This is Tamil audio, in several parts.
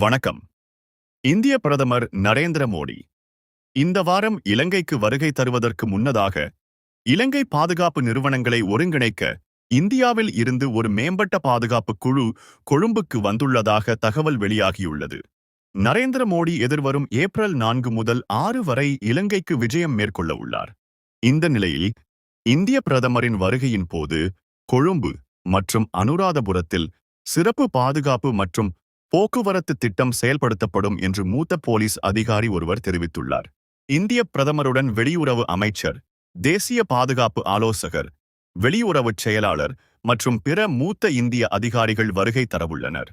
வணக்கம். இந்திய பிரதமர் நரேந்திர மோடி. இந்த வாரம் இலங்கைக்கு வருகை தருவதற்கு முன்னதாக இலங்கை பாதுகாப்பு நிறுவனங்களை ஒருங்கிணைக்க இந்தியாவில் இருந்து ஒரு மேம்பட்ட பாதுகாப்பு குழு கொழும்புக்கு வந்துள்ளதாக தகவல் வெளியாகியுள்ளது. நரேந்திர மோடி எதிர்வரும் ஏப்ரல் நான்கு முதல் ஆறு வரை இலங்கைக்கு விஜயம் மேற்கொள்ள உள்ளார். இந்த நிலையில் இந்திய பிரதமரின் வருகையின் போது கொழும்பு மற்றும் அனுராதபுரத்தில் சிறப்பு பாதுகாப்பு மற்றும் போக்குவரத்து திட்டம் செயல்படுத்தப்படும் என்று மூத்த போலீஸ் அதிகாரி ஒருவர் தெரிவித்துள்ளார். இந்திய பிரதமருடன் வெளியுறவு அமைச்சர் தேசிய பாதுகாப்பு ஆலோசகர் வெளியுறவுச் செயலாளர் மற்றும் பிற மூத்த இந்திய அதிகாரிகள் வருகை தரவுள்ளனர்.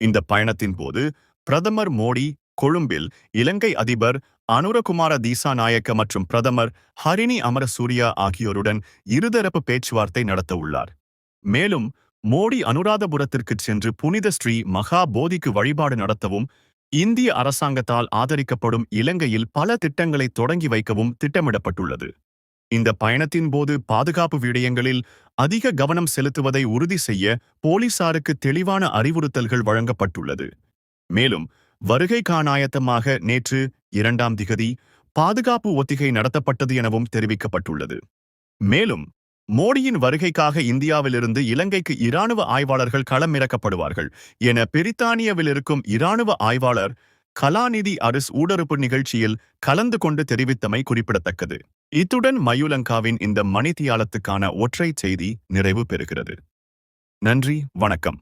இந்த பயணத்தின் போது பிரதமர் மோடி கொழும்பில் இலங்கை அதிபர் அனுரகுமார தீசாநாயக்க மற்றும் பிரதமர் ஹரிணி அமரசூரியா ஆகியோருடன் இருதரப்பு பேச்சுவார்த்தை நடத்தவுள்ளார். மேலும் மோடி அனுராதபுரத்திற்குச் சென்று புனித ஸ்ரீ மகா போதிக்கு வழிபாடு நடத்தவும் இந்திய அரசாங்கத்தால் ஆதரிக்கப்படும் இலங்கையில் பல திட்டங்களை தொடங்கி வைக்கவும் திட்டமிடப்பட்டுள்ளது. இந்த பயணத்தின் போது பாதுகாப்பு விடயங்களில் அதிக கவனம் செலுத்துவதை உறுதி செய்ய போலீசாருக்கு தெளிவான அறிவுறுத்தல்கள் வழங்கப்பட்டுள்ளது. மேலும் வருகை காணாயத்தமாக நேற்று இரண்டாம் திகதி பாதுகாப்பு ஒத்திகை நடத்தப்பட்டது எனவும் தெரிவிக்கப்பட்டுள்ளது. மேலும் மோடியின் வருகைக்காக இந்தியாவிலிருந்து இலங்கைக்கு இராணுவ ஆய்வாளர்கள் களமிறக்கப்படுவார்கள் என பிரித்தானியாவில் இருக்கும் இராணுவ ஆய்வாளர் கலாநிதி அரிஸ் ஊடறுப்பு நிகழ்ச்சியில் கலந்து கொண்டு தெரிவித்தமை குறிப்பிடத்தக்கது. இத்துடன் மயூலங்காவின் இந்த மணித்தியாலத்துக்கான ஒற்றை செய்தி நிறைவு பெறுகிறது. நன்றி வணக்கம்.